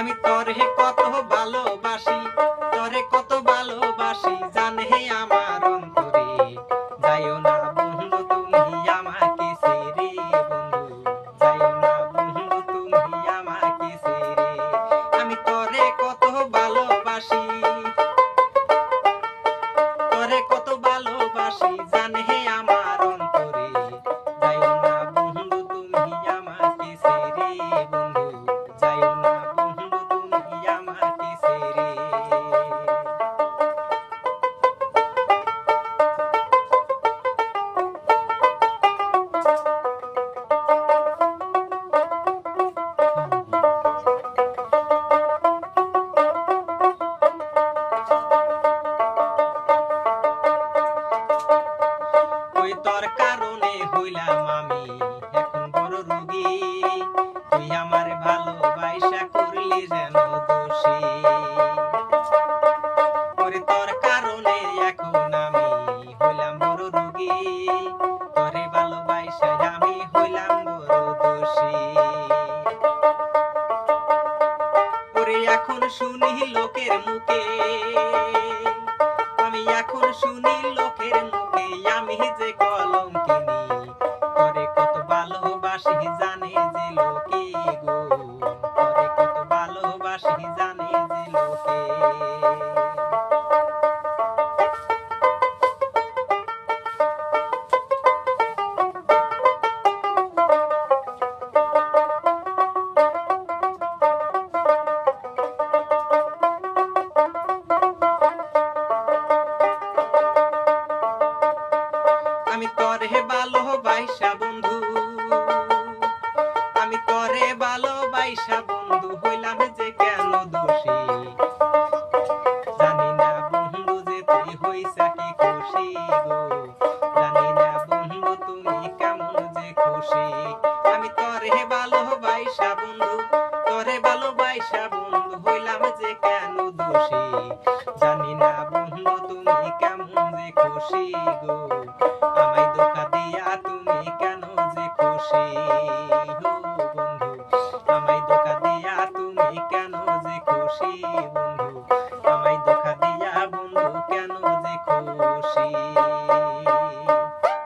আমি তরে কত ভালোবাসি, তরে কত ভালোবাসি, জানে আমার অন্তরে। যাইও না বন্ধু, তুমি আমাকে সেরে বন্ধু। যাইও না বন্ধু, তুমি আমাকে সেরে আমি তরে কত ভালোবাসি, তরে কত ভালোবাসি, জানে শুনি লোকের মুখে। আমি এখন শুনি লোকের মুখে, আমি যে কলম কিনি তোরে কত ভালোবাসি জানে যে লোকে গো। আমি তরে ভালোবাসা বন্ধু। আমি তরে ভালোবাসা বন্ধু, হইলাম যে কেন দোষী? জানি না বন্ধু যে তুই হইসা কি খুশি গো। জানি না বন্ধু তুমি কেমন যে খুশি। আমি তরে ভালোবাসা বন্ধু, তরে ভালোবাসা বন্ধু, হইলাম যে কেন দোষী? জানি না বন্ধু তুমি কেমন যে খুশি গো।